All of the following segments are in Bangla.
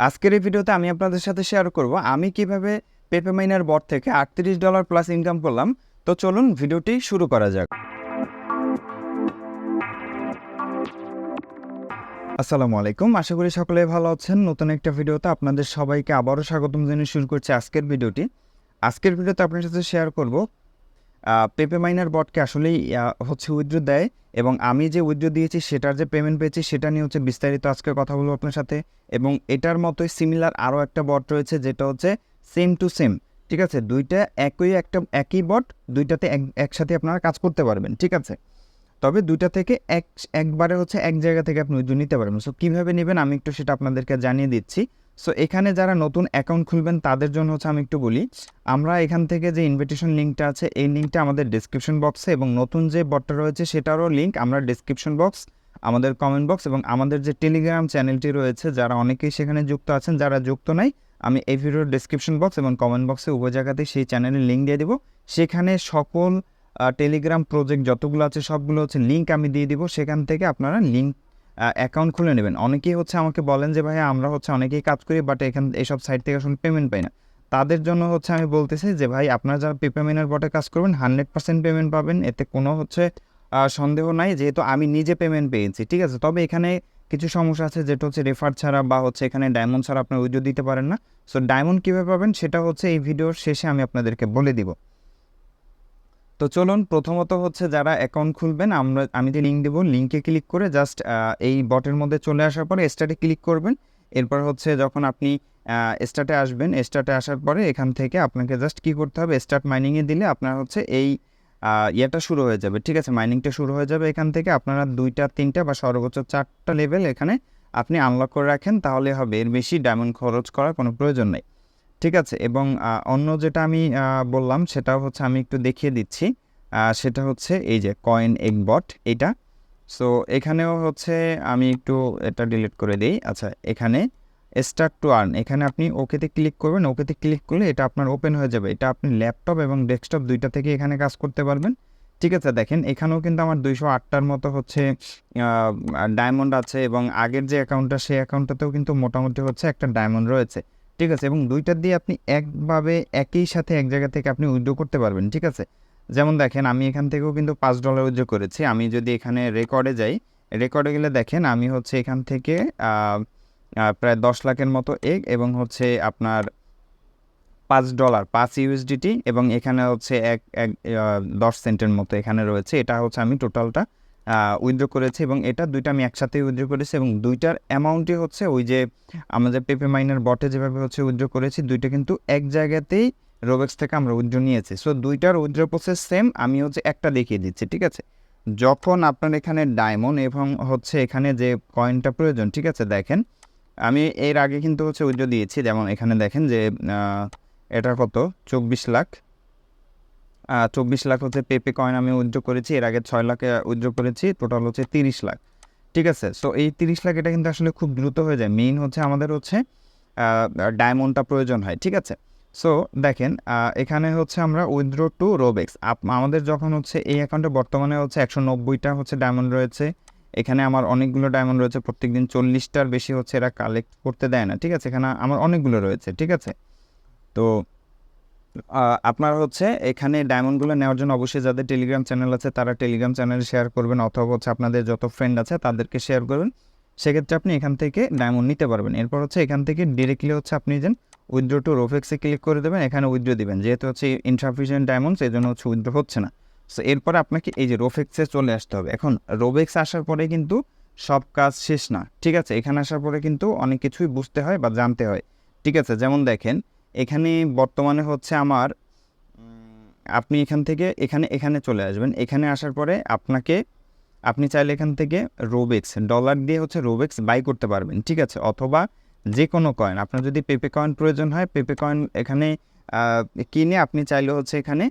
আজকের এই ভিডিওতে আমি আপনাদের সাথে শেয়ার করব আমি কীভাবে পেপে মাইনার বট থেকে আটত্রিশ ডলার প্লাস ইনকাম করলাম। তো চলুন ভিডিওটি শুরু করা যাক। আসসালামু আলাইকুম, আশা করি সকলে ভালো আছেন। নতুন একটা ভিডিওতে আপনাদের সবাইকে আবারও স্বাগতম জানিয়ে শুরু করছি আজকের ভিডিওটি। আজকের ভিডিওতে আপনার সাথে শেয়ার করব পেপে মাইনার বটকে আসলেই হচ্ছে উইথড্র দেয় এবং আমি যে উইথড্র দিয়েছি সেটার যে পেমেন্ট পেয়েছি সেটা নিয়ে হচ্ছে বিস্তারিত আজকে কথা বলব আপনার সাথে এবং এটার মতোই সিমিলার আরও একটা বট রয়েছে যেটা হচ্ছে সেম টু সেম ঠিক আছে? দুইটা একই একটা, একই বট, দুইটাতে এক, একসাথে আপনারা কাজ করতে পারবেন, ঠিক আছে? তবে দুইটা থেকে এক, একবারে হচ্ছে এক জায়গা থেকে আপনি উইথড্র নিতে পারবেন। সো কীভাবে নেবেন আমি একটু সেটা আপনাদেরকে জানিয়ে দিচ্ছি। সো এখানে যারা নতুন অ্যাকাউন্ট খুলবেন, তাদের জন্য হচ্ছে আমি একটু বলি, আমরা এখান থেকে যে ইনভিটেশন লিঙ্কটা আছে, এই লিঙ্কটা আমাদের ডিসক্রিপশন বক্সে এবং নতুন যে বটটা রয়েছে, সেটারও লিঙ্ক আমরা ডিসক্রিপশন বক্স আমাদের কমেন্ট বক্স এবং আমাদের যে টেলিগ্রাম চ্যানেলটি রয়েছে, যারা অনেকেই সেখানে যুক্ত আছেন, যারা যুক্ত নাই, আমি এই ভিডিওর ডিসক্রিপশন বক্স এবং কমেন্ট বক্সে উভয় জায়গাতেই সেই চ্যানেলের লিঙ্ক দিয়ে দিব। সেখানে সকল টেলিগ্রাম প্রজেক্ট যতগুলো আছে, সবগুলো হচ্ছে লিঙ্ক আমি দিয়ে দিব। সেখান থেকে আপনারা লিঙ্ক অ্যাকাউন্ট খুলে নেবেন। অনেকেই হচ্ছে আমাকে বলেন যে ভাই আমরা হচ্ছে অনেকেই কাজ করি বাট এখান এইসব সাইট থেকে আসলে পেমেন্ট পাই না। তাদের জন্য হচ্ছে আমি বলতেছি যে, ভাই, আপনারা যারা পেমেন্টের বটে কাজ করবেন হান্ড্রেড পার্সেন্ট পেমেন্ট পাবেন। এতে কোনো হচ্ছে সন্দেহ নাই, যেহেতু আমি নিজে পেমেন্ট পেয়েছি, ঠিক আছে? তবে এখানে কিছু সমস্যা আছে, যেটা হচ্ছে রেফার ছাড়া বা হচ্ছে এখানে ডায়মন্ড ছাড়া আপনি উইডিও দিতে পারেন না। সো ডায়মন্ড কীভাবে পাবেন, সেটা হচ্ছে এই ভিডিওর শেষে আমি আপনাদেরকে বলে দিব। তো চলুন প্রথমত হচ্ছে যারা অ্যাকাউন্ট খুলবেন, আমরা, আমি যে লিঙ্ক দেবো লিঙ্কে ক্লিক করে জাস্ট এই বটের মধ্যে চলে আসার পরে স্টার্টে ক্লিক করবেন। এরপর হচ্ছে যখন আপনি স্টার্টে আসবেন স্টার্টে আসার পরে এখান থেকে আপনাকে জাস্ট কি করতে হবে? স্টার্ট মাইনিংয়ে দিলে আপনার হচ্ছে এই ইয়েটা শুরু হয়ে যাবে। ঠিক আছে মাইনিংটা শুরু হয়ে যাবে এখান থেকে। আপনারা দুইটা, তিনটা বা সর্বোচ্চ চারটা লেভেল এখানে আপনি আনলক করে রাখেন, তাহলে হবে। এর বেশি ডায়মন্ড খরচ করার কোনো প্রয়োজন নেই। ঠিক আছে, এবং অন্য যেটা আমি বললাম সেটা হচ্ছে আমি একটু দেখিয়ে দিচ্ছি। সেটা হচ্ছে এই যে কয়েন এগ বট এটা। সো এখানেও হচ্ছে আমি একটু এটা ডিলিট করে দিই। আচ্ছা এখানে স্টার্ট টু আর্ন এখানে আপনি ওকেতে ক্লিক করবেন। ওকেতে ক্লিক করলে এটা আপনার ওপেন হয়ে যাবে। এটা আপনি ল্যাপটপ এবং ডেস্কটপ দুইটা থেকে এখানে কাজ করতে পারবেন। ঠিক আছে, দেখেন এখানেও কিন্তু আমার দুইশো আটটার মতো হচ্ছে ডায়মন্ড আছে এবং আগের যে অ্যাকাউন্টটা সেই অ্যাকাউন্টটাতেও কিন্তু মোটামুটি হচ্ছে একটা ডায়মন্ড রয়েছে। ঠিক আছে, এবং দুইটার দিয়ে আপনি একভাবে একই সাথে এক জায়গা থেকে আপনি উইথড্র করতে পারবেন, ঠিক আছে? যেমন দেখেন, আমি এখান থেকেও কিন্তু পাঁচ ডলার উইথড্র করেছি। আমি যদি এখানে রেকর্ডে যাই রেকর্ডে গেলে দেখেন, আমি হচ্ছে এখান থেকে প্রায় দশ লাখের মতো এগ এবং হচ্ছে আপনার পাঁচ ডলার পাঁচ ইউএসডিটি এবং এখানে হচ্ছে এক এক দশ সেন্টের মতো এখানে রয়েছে। এটা হচ্ছে আমি টোটালটা উইথড্র করেছি এবং এটা দুইটা আমি একসাথে উইথড্র করেছি এবং দুইটার অ্যামাউন্টই হচ্ছে ওই যে আমাদের পেপে মাইনার বটে যেভাবে হচ্ছে উইথড্র করেছি, দুইটা কিন্তু এক জায়গাতেই রোবেক্স থেকে আমরা উইথড্র নিয়েছি। সো দুইটার উইথড্র প্রসেস সেম আমি হচ্ছে একটা দেখিয়ে দিচ্ছি, ঠিক আছে? যখন আপনার এখানে ডায়মন্ড এবং হচ্ছে এখানে যে কয়েনটা প্রয়োজন, ঠিক আছে? দেখেন, আমি এর আগে কিন্তু হচ্ছে উইথড্র দিয়েছি, যেমন এখানে দেখেন যে এটা কত? চব্বিশ লাখ। চব্বিশ লাখ হচ্ছে পেপে কয়েন আমি উইথড্র করেছি। এর আগে ছয় লাখে উইথড্র করেছি টোটাল হচ্ছে তিরিশ লাখ। ঠিক আছে? সো এই তিরিশ লাখ এটা কিন্তু আসলে খুব দ্রুত হয়ে যায়। মেইন হচ্ছে আমাদের হচ্ছে ডায়মন্ডটা প্রয়োজন হয়, ঠিক আছে? সো দেখেন এখানে হচ্ছে আমরা উইথড্র টু রোবেক্স। আমাদের যখন হচ্ছে এই অ্যাকাউন্টে বর্তমানে হচ্ছে একশো নব্বইটা হচ্ছে ডায়মন্ড রয়েছে। এখানে আমার অনেকগুলো ডায়মন্ড রয়েছে প্রত্যেক দিন চল্লিশটার বেশি হচ্ছে এরা কালেক্ট করতে দেয় না, ঠিক আছে? এখানে আমার অনেকগুলো রয়েছে, ঠিক আছে? তো আপনার হচ্ছে এখানে ডায়মন্ডগুলো নেওয়ার জন্য অবশ্যই যাদের টেলিগ্রাম চ্যানেল আছে, তারা টেলিগ্রাম চ্যানেলে শেয়ার করবেন অথবা হচ্ছে আপনাদের যত ফ্রেন্ড আছে, তাদেরকে শেয়ার করবেন। সেক্ষেত্রে আপনি এখান থেকে ডায়মন্ড নিতে পারবেন। এরপর হচ্ছে এখান থেকে ডিরেক্টলি হচ্ছে আপনি যেন উইথড্র টু রোফেক্সে ক্লিক করে দেবেন, এখানে উইথড্র দিবেন। যেহেতু হচ্ছে ইনসাফিসিয়েন্ট ডায়মন্ড সেই জন্য হচ্ছে উইথড্র হচ্ছে না। সো এরপরে আপনাকে এই যে রোফেক্সে চলে আসতে হবে। এখন রোবেক্স আসার পরে কিন্তু সব কাজ শেষ না, ঠিক আছে? এখানে আসার পরে কিন্তু অনেক কিছুই বুঝতে হয় বা জানতে হয়, ঠিক আছে? যেমন দেখেন এখানে বর্তমানে হচ্ছে আমার আপনি এখান থেকে এখানে এখানে চলে আসবেন। এখানে আসার পরে আপনাকে, আপনি চাইলে এখান থেকে রোবেক্স ডলার দিয়ে হচ্ছে রোবেক্স বাই করতে পারবেন, ঠিক আছে? অথবা যে কোনো কয়েন আপনার যদি পেপে কয়েন প্রয়োজন হয় পেপে কয়েন এখানে কিনে আপনি চাইলে হচ্ছে এখানে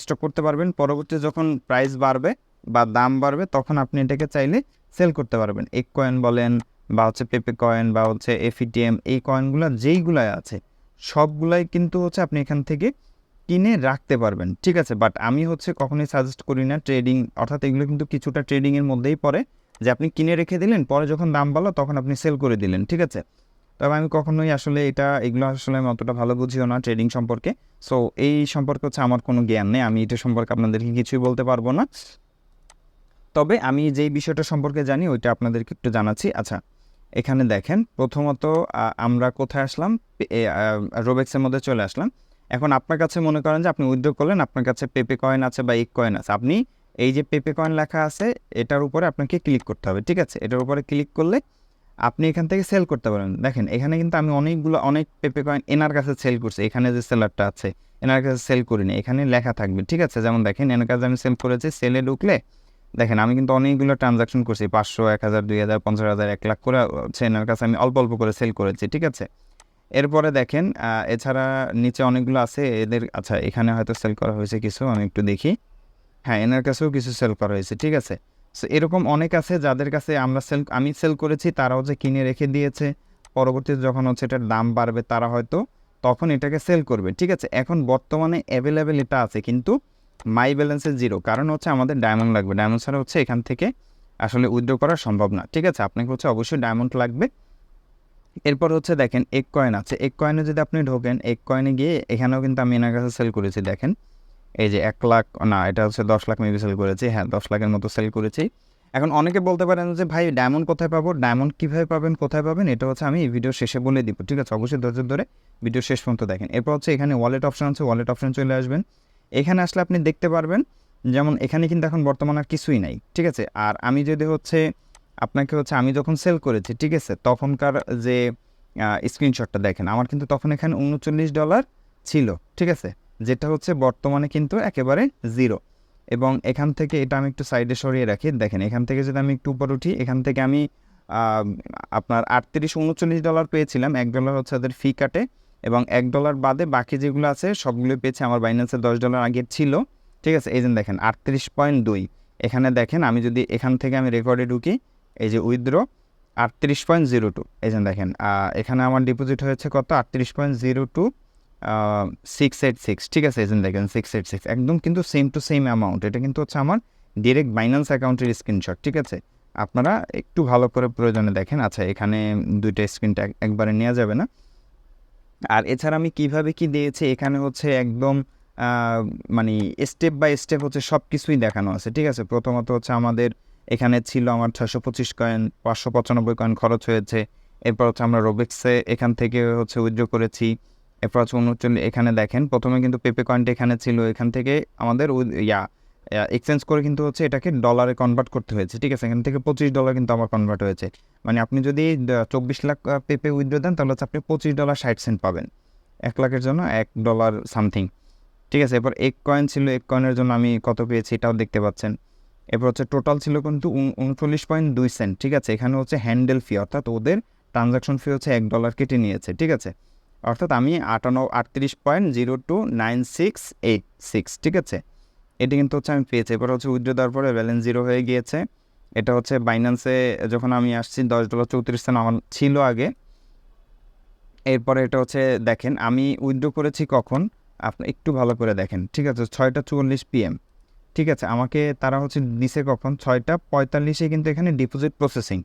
স্টক করতে পারবেন। পরবর্তী যখন প্রাইস বাড়বে বা দাম বাড়বে, তখন আপনি এটাকে চাইলে সেল করতে পারবেন। এক কয়েন বলেন বা হচ্ছে পেপে কয়েন বা হচ্ছে এফিটিএম এই কয়েনগুলো যেইগুলাই আছে সবগুলাই কিন্তু হচ্ছে আপনি এখান থেকে কিনে রাখতে পারবেন। ঠিক আছে বাট আমি হচ্ছে কখনোই সাজেস্ট করি না ট্রেডিং অর্থাৎ এগুলো কিন্তু কিছুটা ট্রেডিংয়ের মধ্যেই পড়ে, যে আপনি কিনে রেখে দিলেন, পরে যখন দাম বাড়লো তখন আপনি সেল করে দিলেন, ঠিক আছে? তবে আমি কখনোই আসলে এটা, এগুলো আসলে আমি অতটা ভালো বুঝিও না ট্রেডিং সম্পর্কে। সো এই সম্পর্কে হচ্ছে আমার কোনো জ্ঞান নেই, আমি এটা সম্পর্কে আপনাদেরকে কিছুই বলতে পারব না। তবে আমি যেই বিষয়টা সম্পর্কে জানি, ওইটা আপনাদেরকে একটু জানাচ্ছি। আচ্ছা এখানে দেখেন, প্রথমত আমরা কোথায় আসলাম? রোবেক্সের মধ্যে চলে আসলাম। এখন আপনার কাছে মনে করেন যে আপনি উইথড্র করলেন, আপনার কাছে পেপে কয়েন আছে বা এক কয়েন আছে। আপনি এই যে পেপে কয়েন লেখা আছে, এটার উপরে আপনাকে ক্লিক করতে হবে, ঠিক আছে? এটার উপরে ক্লিক করলে আপনি এখান থেকে সেল করতে পারেন দেখেন, এখানে কিন্তু আমি অনেকগুলো, অনেক পেপে কয়েন এনার কাছে সেল করছি। এখানে যে সেলারটা আছে, এনার কাছে সেল করিনি, এখানে লেখা থাকবে, ঠিক আছে? যেমন দেখেন, এনার কাছে আমি সেল করেছি সেলে ঢুকলে দেখেন, আমি কিন্তু অনেকগুলো ট্রানজাকশন করছি, পাঁচশো, এক হাজার, দুই হাজার, পঞ্চাশ হাজার, এক লাখ করে হচ্ছে এনার কাছে আমি অল্প অল্প করে সেল করেছি, ঠিক আছে? এরপরে দেখেন এছাড়া নিচে অনেকগুলো আছে, এদের আচ্ছা এখানে হয়তো সেল করা হয়েছে কিছু, আমি একটু দেখি। হ্যাঁ এনার কাছেও কিছু সেল করা হয়েছে, ঠিক আছে? সো এরকম অনেক আছে যাদের কাছে আমরা সেল আমি সেল করেছি, তারাও যে কিনে রেখে দিয়েছে পরবর্তীতে যখন হচ্ছে এটার দাম বাড়বে তারা হয়তো তখন এটাকে সেল করবে, ঠিক আছে? এখন বর্তমানে অ্যাভেলেবেল এটা আছে, কিন্তু মাই ব্যালেন্সে জিরো কারণ হচ্ছে আমাদের ডায়মন্ড লাগবে। ডায়মন্ড ছাড়া হচ্ছে এখান থেকে আসলে উইথড্র করা সম্ভব না। ঠিক আছে? আপনাকে হচ্ছে অবশ্যই ডায়মন্ড লাগবে। এরপর হচ্ছে দেখেন এক কয়েন আছে। এক কয়েনে যদি আপনি ঢোকেন এক কয়েনে গিয়ে এখানেও কিন্তু আমি এনার কাছে সেল করেছি, দেখেন। এই যে এক লাখ, না, এটা হচ্ছে দশ লাখ মেবি সেল করেছি। হ্যাঁ দশ লাখের মতো সেল করেছি। এখন অনেকে বলতে পারেন যে, ভাই ডায়মন্ড কোথায় পাবো? ডায়মন্ড কীভাবে পাবেন? কোথায় পাবেন? এটা হচ্ছে আমি ভিডিও শেষে বলে দিব। ঠিক আছে? অবশ্যই ধৈর্য ধরে ভিডিও শেষ পর্যন্ত দেখেন। এরপর হচ্ছে এখানে ওয়ালেট অপশন আছে। ওয়ালেট অপশন চলে আসবেন। এখানে আসলে আপনি দেখতে পারবেন, যেমন এখানে কিন্তু এখন বর্তমানে আর কিছুই নাই, ঠিক আছে? আর আমি যদি হচ্ছে, আপনাকে হচ্ছে আমি যখন সেল করেছি, ঠিক আছে? তখনকার যে স্ক্রিনশটটা দেখেন, আমার কিন্তু তখন এখানে উনচল্লিশ ডলার ছিল, ঠিক আছে? যেটা হচ্ছে বর্তমানে কিন্তু একেবারে জিরো এবং এখান থেকে এটা আমি একটু সাইডে সরিয়ে রাখি, দেখেন, এখান থেকে যদি আমি একটু উপর উঠি, এখান থেকে আমি আপনার আটত্রিশ, উনচল্লিশ ডলার পেয়েছিলাম, এক ডলার হচ্ছে ওদের ফি কাটে এবং এক ডলার বাদে বাকি যেগুলো আছে, সবগুলো পেয়েছে আমার বাইন্যান্সে দশ ডলার আগে ছিল। ঠিক আছে, এই যে দেখেন, আটত্রিশ পয়েন্ট দুই। এখানে দেখেন, আমি যদি এখান থেকে আমি রেকর্ডে ঢুকি, এই যে উইথড্র আটত্রিশ পয়েন্ট জিরো টু এই যে দেখেন এখানে আমার ডিপোজিট হয়েছে কত? আটত্রিশ point zero two six eight six ঠিক আছে, এই যে দেখেন সিক্স এইট সিক্স একদম কিন্তু সেম টু সেম অ্যামাউন্ট এটা কিন্তু হচ্ছে আমার ডিরেক্ট বাইন্যান্স অ্যাকাউন্টের স্ক্রিনশট ঠিক আছে, আপনারা একটু ভালো করে প্রয়োজনে দেখেন। আচ্ছা এখানে দুইটা স্ক্রিনটা একবারে নেওয়া যাবে না। আর এছাড়া আমি কীভাবে কি দিয়েছি? এখানে হচ্ছে একদম মানে স্টেপ বাই স্টেপ হচ্ছে সব কিছুই দেখানো আছে, ঠিক আছে? প্রথমত হচ্ছে আমাদের এখানে ছিল আমার ছয়শো পঁচিশ কয়েন পাঁচশো পঁচানব্বই কয়েন খরচ হয়েছে। এরপর হচ্ছে আমরা রোবেক্সে এখান থেকে হচ্ছে উইথড্র করেছি। এরপর হচ্ছে উনচল্লিশ, এখানে দেখেন, প্রথমে কিন্তু পেপে কয়েনটা এখানে ছিল। এখান থেকে আমাদের ইয়া এক্সচেঞ্জ করে কিন্তু হচ্ছে এটাকে ডলারে কনভার্ট করতে হয়েছে। ঠিক আছে? এখান থেকে পঁচিশ ডলার কিন্তু আমার কনভার্ট হয়েছে। মানে আপনি যদি চব্বিশ লাখ পেপে উইথড্র দেন, তাহলে হচ্ছে আপনি পঁচিশ ডলার ষাট সেন্ট পাবেন। এক লাখের জন্য এক ডলার সামথিং ঠিক আছে? এরপর এক কয়েন ছিল, এক কয়েনের জন্য আমি কত পেয়েছি এটাও দেখতে পাচ্ছেন। এরপর হচ্ছে টোটাল ছিল কিন্তু উন- উনচল্লিশ পয়েন্ট দুই সেন্ট ঠিক আছে? এখানে হচ্ছে হ্যান্ডেল ফি অর্থাৎ ওদের ট্রানজাকশন ফি হচ্ছে এক ডলার কেটে নিয়েছে। ঠিক আছে? অর্থাৎ আমি আটান্ন, আটত্রিশ point zero two nine six eight six ঠিক আছে? এটি কিন্তু হচ্ছে আমি পেয়েছি। এবার হচ্ছে উইথড্র দেওয়ার পরে ব্যালেন্স জিরো হয়ে গিয়েছে। এটা হচ্ছে বাইন্যান্সে যখন আমি আসছি, দশ ডলার চৌত্রিশ সেন্ট আমার ছিল আগে। এরপরে এটা হচ্ছে দেখেন, আমি উইথড্র করেছি কখন? আপনি একটু ভালো করে দেখেন। ঠিক আছে, ছয়টা চুয়াল্লিশ পিএম ঠিক আছে, আমাকে তারা হচ্ছে দিছে কখন? ছয়টা পঁয়তাল্লিশে কিন্তু এখানে ডিপোজিট প্রসেসিং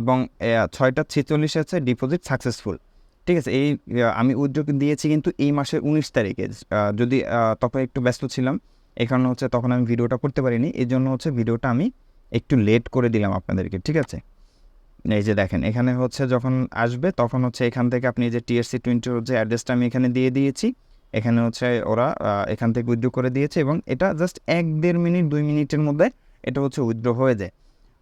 এবং ছয়টা ছেচল্লিশে আছে ডিপোজিট সাকসেসফুল ঠিক আছে, এই আমি উদ্যোগ দিয়েছি কিন্তু এই মাসের উনিশ তারিখে। যদি তখন একটু ব্যস্ত ছিলাম। এই কারণে হচ্ছে তখন আমি ভিডিওটা করতে পারিনি। এই জন্য হচ্ছে ভিডিওটা আমি একটু লেট করে দিলাম আপনাদেরকে, ঠিক আছে? এই যে দেখেন, এখানে হচ্ছে যখন আসবে তখন হচ্ছে এখান থেকে আপনি যে টিএসসি টোয়েন্টির যে অ্যাড্রেসটা আমি এখানে দিয়ে দিয়েছি, এখানে হচ্ছে ওরা এখান থেকে উইথড্র করে দিয়েছে এবং এটা জাস্ট এক দেড় মিনিট, দুই মিনিটের মধ্যে এটা হচ্ছে উইথড্র হয়ে যায়।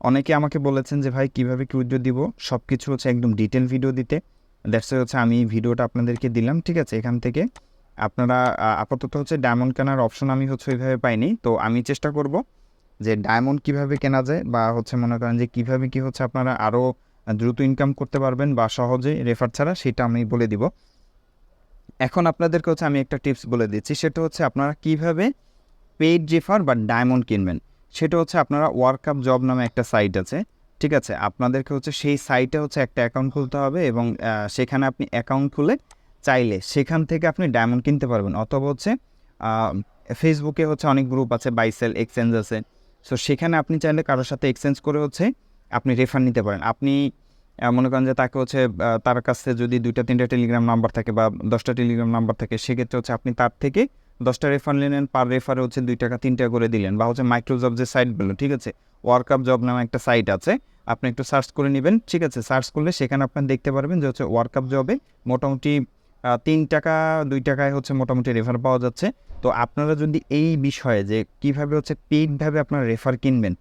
অনেকে আমাকে বলেছেন যে, ভাই, কীভাবে কি উইথড্র দিব? সব কিছু হচ্ছে একদম ডিটেল ভিডিও দিতে। দ্যাটস হচ্ছে আমি ভিডিওটা আপনাদেরকে দিলাম, ঠিক আছে? এখান থেকে আপনারা আপাতত হচ্ছে ডায়মন্ড কেনার অপশন আমি হচ্ছে ওইভাবে পাইনি। তো আমি চেষ্টা করব যে ডায়মন্ড কীভাবে কেনা যায় বা হচ্ছে মনে করেন যে কীভাবে কি হচ্ছে আপনারা আরও দ্রুত ইনকাম করতে পারবেন বা সহজে রেফার ছাড়া, সেটা আমি বলে দিব। এখন আপনাদেরকে হচ্ছে আমি একটা টিপস বলে দিচ্ছি, সেটা হচ্ছে আপনারা কীভাবে পেইড রেফার বা ডায়মন্ড কিনবেন। সেটা হচ্ছে আপনারা ওয়ার্কআপ জব নামে একটা সাইট আছে, ঠিক আছে? আপনাদেরকে হচ্ছে সেই সাইটে হচ্ছে একটা অ্যাকাউন্ট খুলতে হবে এবং সেখানে আপনি অ্যাকাউন্ট খুলে চাইলে সেখান থেকে আপনি ডায়মন্ড কিনতে পারবেন। অথবা হচ্ছে ফেসবুকে হচ্ছে অনেক গ্রুপ আছে বাইসেল এক্সচেঞ্জ আছে। সো সেখানে আপনি চাইলে কারোর সাথে এক্সচেঞ্জ করে হচ্ছে আপনি রেফার নিতে পারেন। আপনি মনে করেন যে তাকে হচ্ছে তার কাছে যদি দুইটা, তিনটা টেলিগ্রাম নাম্বার থাকে বা দশটা টেলিগ্রাম নাম্বার থাকে, সেক্ষেত্রে হচ্ছে আপনি তার থেকে দশটা রেফার নিলেন পার রেফারে হচ্ছে দুই টাকা, তিন টাকা করে দিলেন। বা হচ্ছে মাইক্রোজব যে সাইট সাইটগুলো ঠিক আছে? ওয়ার্কআপ জব নামে একটা সাইট আছে। আপনি একটু সার্চ করে নেবেন, ঠিক আছে? সার্চ করলে সেখানে আপনার দেখতে পারবেন যে হচ্ছে ওয়ার্কআপ জবে মোটামুটি তিন টাকা, দুই টাকায় হচ্ছে মোটামুটি রেফার পাওয়া যাচ্ছে। তো আপনারা যদি এই বিষয়ে যে কীভাবে হচ্ছে পেইডভাবে আপনারা রেফার কিনবেন,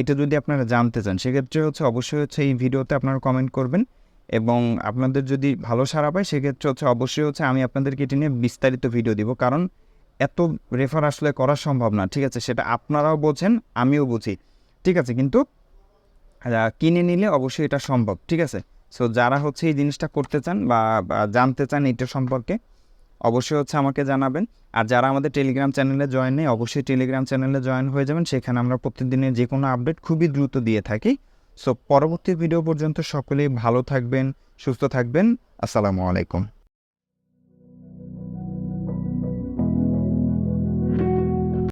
এটা যদি আপনারা জানতে চান, সেক্ষেত্রে হচ্ছে অবশ্যই হচ্ছে এই ভিডিওতে আপনারা কমেন্ট করবেন এবং আপনাদের যদি ভালো সারা পায়, সেক্ষেত্রে হচ্ছে অবশ্যই হচ্ছে আমি আপনাদেরকে এটি নিয়ে বিস্তারিত ভিডিও দিব। কারণ এত রেফার আসলে করা সম্ভব না, ঠিক আছে? সেটা আপনারাও বোঝেন, আমিও বুঝি, ঠিক আছে? কিন্তু কিনে নিলে অবশ্যই এটা সম্ভব, ঠিক আছে? সো যারা হচ্ছে এই জিনিসটা করতে চান বা জানতে চান এটা সম্পর্কে, অবশ্যই হচ্ছে আমাকে জানাবেন। আর যারা আমাদের টেলিগ্রাম চ্যানেলে জয়েন নেই, অবশ্যই টেলিগ্রাম চ্যানেলে জয়েন হয়ে যাবেন। সেখানে আমরা প্রতিদিনের যে কোনো আপডেট খুবই দ্রুত দিয়ে থাকি। সো পরবর্তী ভিডিও পর্যন্ত সকলেই ভালো থাকবেন, সুস্থ থাকবেন। আসসালামু আলাইকুম।